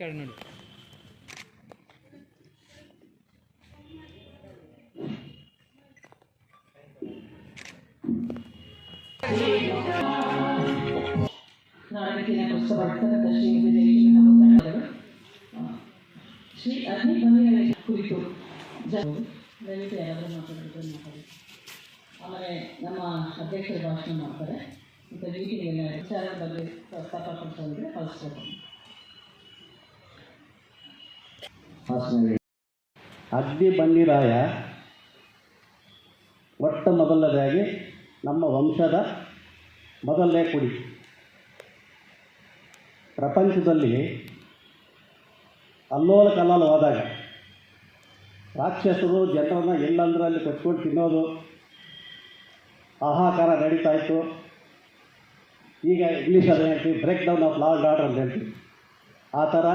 ಕಡೆ ನೋಡಿ ನಾಡಕಿನ ಪುಸ್ತಕ ಶ್ರೀ ವಿಜಯಕೃಷ್ಣ ಮುಖಂಡರು ಆ, ಶ್ರೀ ಅಗ್ನಿ ಬಂದಿನ ಕುರಿತು ಜ- ದಯವಿಟ್ಟು ಯಾರಾದರೂ ಮಾತಾಡಿದ್ರೆ ಮಾತಾಡಿ ಆಮೇಲೆ ನಮ್ಮ ಅಧ್ಯಕ್ಷರು ಭಾಷಣ ಮಾಡ್ತಾರೆ ಮತ್ತು ಮೀಟಿಂಗೆಲ್ಲ ವಿಚಾರದ ಬಗ್ಗೆ ಪ್ರಸ್ತಾಪಪಡಿಸೋದ್ರೆ ಕಳಿಸ್ಬೇಕು ಅಗ್ನಿ ಬನ್ನಿರಾಯ ಒಟ್ಟ ಮೊದಲನೇದಾಗಿ ನಮ್ಮ ವಂಶದ ಮೊದಲನೇ ಕುಡಿ. ಪ್ರಪಂಚದಲ್ಲಿ ಅಲ್ಲೋಲ ಕಲ್ಲೋಲವಾದಾಗ ರಾಕ್ಷಸರು ಜನರನ್ನು ಎಲ್ಲಂದ್ರಲ್ಲಿ ಕೊಚ್ಕೊಂಡು ತಿನ್ನೋದು ಆಹಾಕಾರ ನಡೀತಾ ಇತ್ತು. ಈಗ ಇಂಗ್ಲೀಷ್ ಅದು ಹೇಳ್ತೀವಿ break down of law order ಅಂತ ಹೇಳ್ತೀವಿ. ಆ ಥರ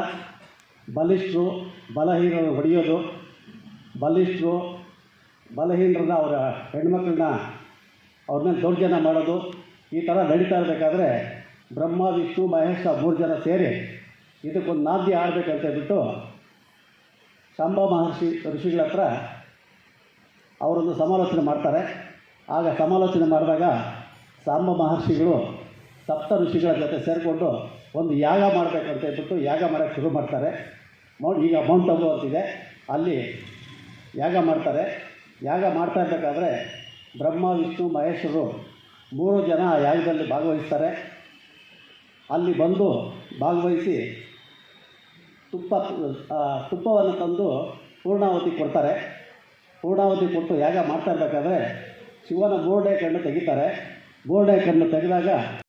ಬಲಿಷ್ಠರು ಬಲಹೀನರು ಹೊಡೆಯೋದು, ಬಲಿಷ್ಠರು ಬಲಹೀನರನ್ನ ಅವರ ಹೆಣ್ಮಕ್ಳನ್ನ ಅವ್ರನ್ನ ದೌರ್ಜನ್ಯ ಮಾಡೋದು, ಈ ಥರ ನಡೀತಾ ಇರಬೇಕಾದ್ರೆ ಬ್ರಹ್ಮ, ವಿಷ್ಣು, ಮಹೇಶ ಮೂರು ಜನ ಸೇರಿ ಇದಕ್ಕೊಂದು ನಾದ್ಯ ಆಡಬೇಕಂತ ಹೇಳ್ಬಿಟ್ಟು ಶಂಭ ಮಹರ್ಷಿ ಋಷಿಗಳ ಹತ್ರ ಅವರೊಂದು ಸಮಾಲೋಚನೆ ಮಾಡ್ತಾರೆ. ಆಗ ಸಮಾಲೋಚನೆ ಮಾಡಿದಾಗ ಸಾಂಬ ಮಹರ್ಷಿಗಳು ಸಪ್ತ ಋಷಿಗಳ ಜೊತೆ ಸೇರಿಕೊಂಡು ಒಂದು ಯಾಗ ಮಾಡಬೇಕಂತ ಹೇಳ್ಬಿಟ್ಟು ಯಾಗ ಮಾಡೋಕ್ಕೆ ಶುರು ಮಾಡ್ತಾರೆ. ಮೌ- ಈಗ ಮೌಂಟ್ ಅಬು ಅಂತಿದೆ ಅಲ್ಲಿ ಯಾಗ ಮಾಡ್ತಾರೆ. ಯಾಗ ಮಾಡ್ತಾ ಇರಬೇಕಾದ್ರೆ ಬ್ರಹ್ಮ, ವಿಷ್ಣು ಮಹೇಶ್ವರು ಮೂರು ಜನ ಆ ಯಾಗದಲ್ಲಿ ಭಾಗವಹಿಸ್ತಾರೆ. ಅಲ್ಲಿ ಬಂದು ಭಾಗವಹಿಸಿ ತುಪ್ಪ ತುಪ್ಪವನ್ನು ತಂದು ಪೂರ್ಣಾವತಿ ಕೊಡ್ತಾರೆ. ಪೂರ್ಣಾವತಿ ಕೊಟ್ಟು ಯಾಗ ಮಾಡ್ತಾ ಇರಬೇಕಾದ್ರೆ ಶಿವನ ಬೋರ್ಡೆ ಕಣ್ಣು ತೆಗಿತಾರೆ. ಬೋರ್ಡೆ ಕಣ್ಣು ತೆಗೆದಾಗ